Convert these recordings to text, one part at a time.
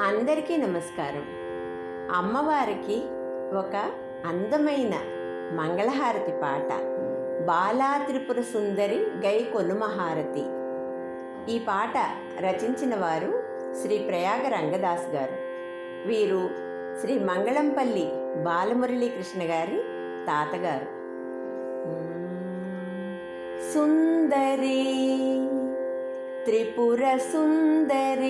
అందరికీ నమస్కారం. అమ్మవారికి ఒక అందమైన మంగళహారతి పాట. బాలా త్రిపుర సుందరి గై కొనుమహారతి ఈ పాట రచించిన వారు శ్రీ ప్రయాగ రంగదాస్ గారు. వీరు శ్రీ మంగళంపల్లి బాలమురళీకృష్ణ గారి తాతగారు. సుందరి త్రిపుర సుందరి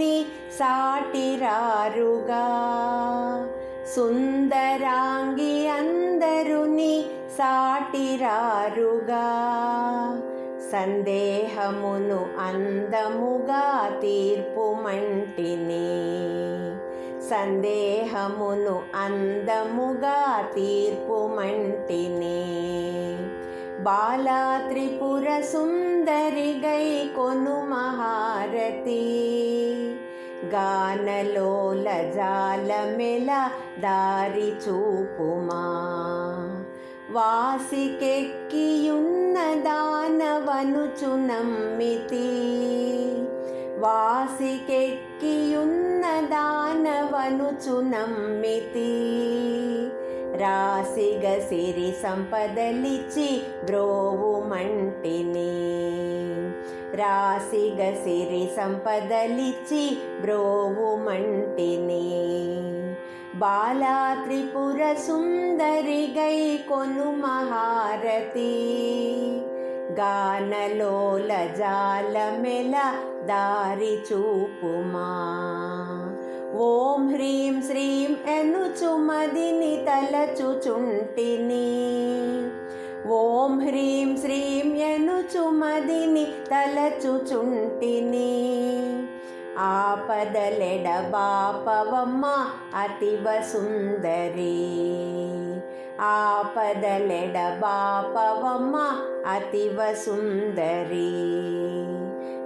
అందరుని సాటిరారుగా. సుందరాంగి అందరుని సాటిరారుగా. సందేహమును అందముగా తీర్పు మంటిని. సందేహమును అందముగా తీర్పు మంటిని. బాలా త్రిపుర సుందరిగై కొను మహారతి. గానలోల జాలమెల దారి చూపుమా. వాసికెక్కియున్న దానవనుచు నమ్మితి. వాసికెక్కియున్న దానవనుచు నమ్మితి. రాసిగ సిరి సంపదలిచి బ్రోవు మంటిని రాసిగ సిరి సంపదలిచ్చి బ్రోవు బాలా త్రిపుర సుందరి గై కొను మహారతి గానలోల జాలమెల దారి చూపుమా. ఓం హ్రీం శ్రీం ఎనుచుమదిని తలచుచుంటిని. ఓం హ్రీం శ్రీం ఎనుచుమదిని తలచుచుంటిని. ఆపదలెడ బాపవమ్మ అతివ సుందరి. ఆపదలెడ బాపవమ్మ అతివ సుందరి.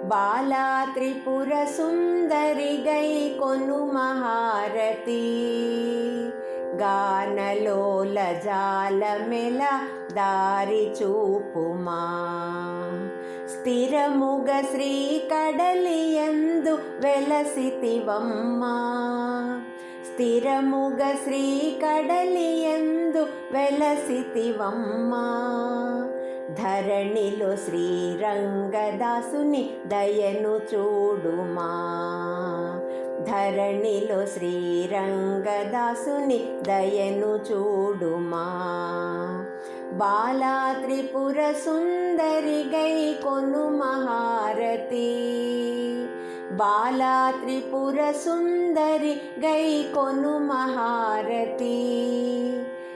బాలా త్రిపుర సుందరి గై కొను మహారతి. గానలోల జాలమెల దారి చూపుమా. స్థిరముగ శ్రీ కడలియందు వెలసితివమ్మా. స్థిరముగ శ్రీ కడలియందు వెలసితివమ్మా. ధరణిలో శ్రీరంగదాసుని దయను చూడుమా. ధరణిలో శ్రీరంగదాసుని దయను చూడుమా. బాలా త్రిపుర సుందరి కొను మహారతి బాలా త్రిపుర సుందరి గై కొను మహారతి